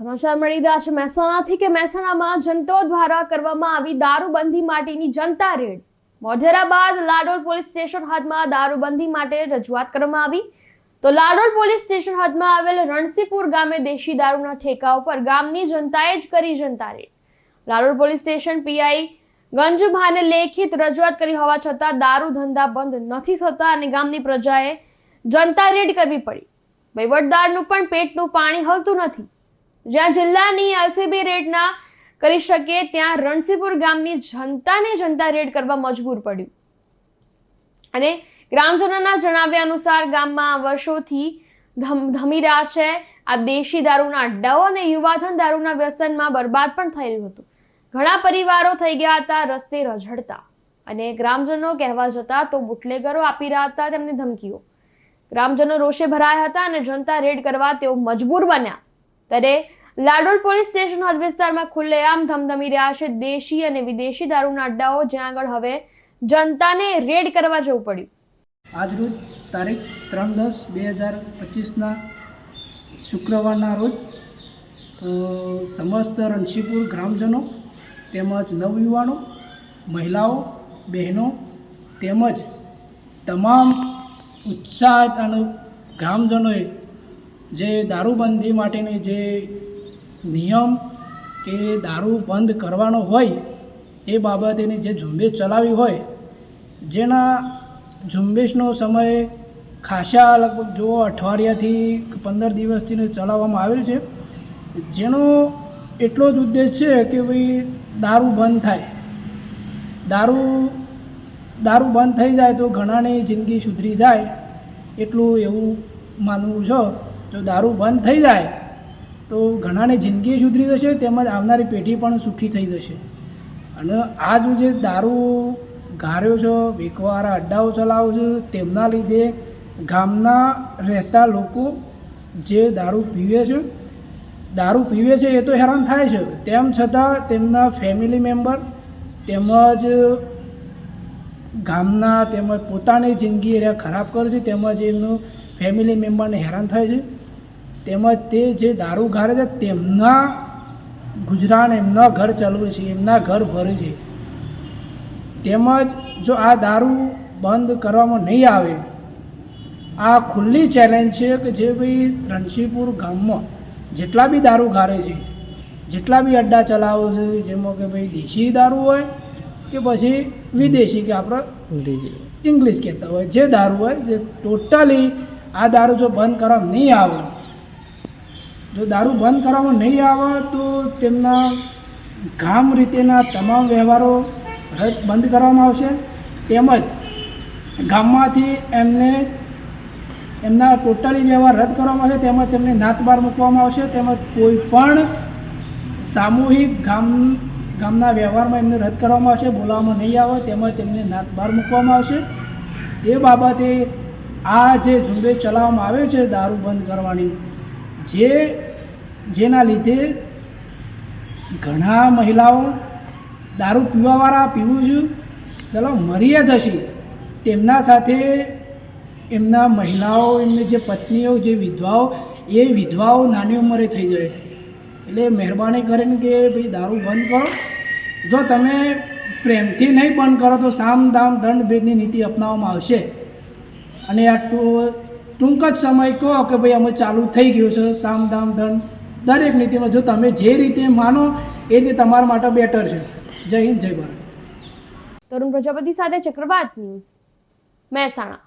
સમાચાર મળી રહ્યા છે. મહેસાણાથી કે મહેસાણામાં જનતો દ્વારા કરવામાં આવી દારૂબંધી માટેની જનતા રેડ. મોઢેરા બાદ લાડોલ પોલીસ સ્ટેશન હદમાં દારૂબંધી માટે રજૂઆત કરવામાં આવી. તો લાડોલ પોલીસ સ્ટેશન હદમાં આવેલ રણસીપુર ગામે દેશી દારૂના ઠેકા ઉપર ગામની જનતાએ જ કરી જનતા raid. Ladol police station PI ગંજભાને લેખિત રજૂઆત કરી હોવા છતાં દારૂ ધંધા બંધ નથી થતા અને ગામની પ્રજાએ જનતા રેડ કરવી પડી. વહીવટદારનું પણ પેટનું પાણી હલતું નથી. જ્યાં જિલ્લાની એલસીબી રેડના કરી શકે, ત્યાં રણસીપુર ગામની જનતાને જનતા રેડ કરવા મજબૂર પડ્યું. અને ગ્રામજનોના જણાવ્યા અનુસાર ગામમાં વર્ષોથી ધમ છે. આ દેશી દારૂના અડ્ડાઓ અને યુવાધન દારૂના વ્યસનમાં બરબાદ પણ થયેલું હતું. ઘણા પરિવારો થઈ ગયા હતા, રસ્તે રઝળતા. અને ગ્રામજનો કહેવા જતા તો બુટલેગરો આપી રહ્યા હતા તેમની ધમકીઓ. ગ્રામજનો રોષે ભરાયા હતા અને જનતા રેડ કરવા તેઓ મજબૂર બન્યા. ત્યારે લાડોલ પોલીસ સ્ટેશન હદ વિસ્તારમાં ખુલ્લેઆમ ધમધમી રહ્યા છે. દેશી અને વિદેશી દારૂના અડ્ડાઓ જ્યાં આગળ હવે જનતાને રેડ કરવા જવું પડ્યું. આજરોજ તારીખ ત્રણ દસ બે હજાર પચીસના શુક્રવારના રોજ સમસ્ત રણશીપુર ગ્રામજનો તેમજ નવયુવાનો, મહિલાઓ, બહેનો તેમજ તમામ ઉત્સાહ અને ગ્રામજનોએ જે દારૂબંધી માટેની જે નિયમ કે દારૂ બંધ કરવાનો હોય એ બાબતેની જે ઝુંબેશ ચલાવી હોય, જેના ઝુંબેશનો સમય ખાસા લગભગ જો અઠવાડિયાથી પંદર દિવસથી ચલાવવામાં આવેલ છે, જેનો એટલો જ ઉદ્દેશ છે કે ભાઈ દારૂ બંધ થાય. દારૂ દારૂ બંધ થઈ જાય તો ઘણાની જિંદગી સુધરી જાય, એટલું એવું માનવું છે. જો દારૂ બંધ થઈ જાય તો ઘણાને જિંદગી સુધરી જશે, તેમજ આવનારી પેઢી પણ સુખી થઈ જશે. અને આ જે દારૂ ગાર્યો છે વેકવાળા અડ્ડાઓ ચલાવો છે, તેમના લીધે ગામના રહેતા લોકો જે દારૂ પીવે છે, દારૂ પીવે છે એ તો હેરાન થાય છે. તેમ છતાં તેમના ફેમિલી મેમ્બર તેમજ ગામના તેમજ પોતાની જિંદગી એ ખરાબ કરે છે, તેમજ એમનું ફેમિલી મેમ્બરને હેરાન થાય છે. તેમજ તે જે દારૂ ઘારે છે તેમના ગુજરાન એમના ઘર ચલાવે છે એમના ઘર ભરે છે. તેમજ જો આ દારૂ બંધ કરવામાં નહીં આવે આ ખુલ્લી ચેલેન્જ છે કે જે ભાઈ રણસીપુર ગામમાં જેટલા બી દારૂ ઘારે છે જેટલા બી અડ્ડા ચલાવે છે જેમાં કે ભાઈ દેશી દારૂ હોય કે પછી વિદેશી કે આપણે ઇંગ્લિશ. કહેતા હોય જે દારૂ હોય જે ટોટલી આ દારૂ જો બંધ કરવા નહીં આવે જો દારૂ બંધ કરવામાં નહીં આવે તો તેમના ગામ રીતેના તમામ વ્યવહારો રદ બંધ કરવામાં આવશે. તેમજ ગામમાંથી એમને એમના ટોટલી વ્યવહાર રદ કરવામાં આવશે. તેમજ તેમને નાતબાર મૂકવામાં આવશે. તેમજ કોઈ પણ સામૂહિક ગામ, ગામના વ્યવહારમાં એમને રદ કરવામાં આવશે. બોલાવવામાં નહીં આવે. તેમજ તેમને નાત બહાર મૂકવામાં આવશે. તે બાબતે આ જે ઝુંબેશ ચલાવવામાં આવે છે દારૂ બંધ કરવાની, જે જેના લીધે ઘણા મહિલાઓ દારૂ પીવાવાળા પીવું છું ચલો મરી જ હશે. તેમના સાથે એમના મહિલાઓ, એમની જે પત્નીઓ, જે વિધવાઓ, એ વિધવાઓ નાની ઉંમરે થઈ જાય. એટલે મહેરબાની કરીને કે ભાઈ દારૂ બંધ કરો. જો તમે પ્રેમથી નહીં બંધ કરો તો સામ, દામ, દંડ, ભેદની નીતિ અપનાવવામાં આવશે. અને આ ટૂંક જ સમય કહો કે ભાઈ અમે ચાલુ થઈ ગયું છે. સામ, દામ, દંડ દરેક નીતિમાં જો તમે જે રીતે માનો એ રીતે તમારા માટે બેટર છે. જય હિન્દ, જય ભારત. તરુણ પ્રજાપતિ સાથે ચક્રવાત ન્યૂઝ, મહેસાણા.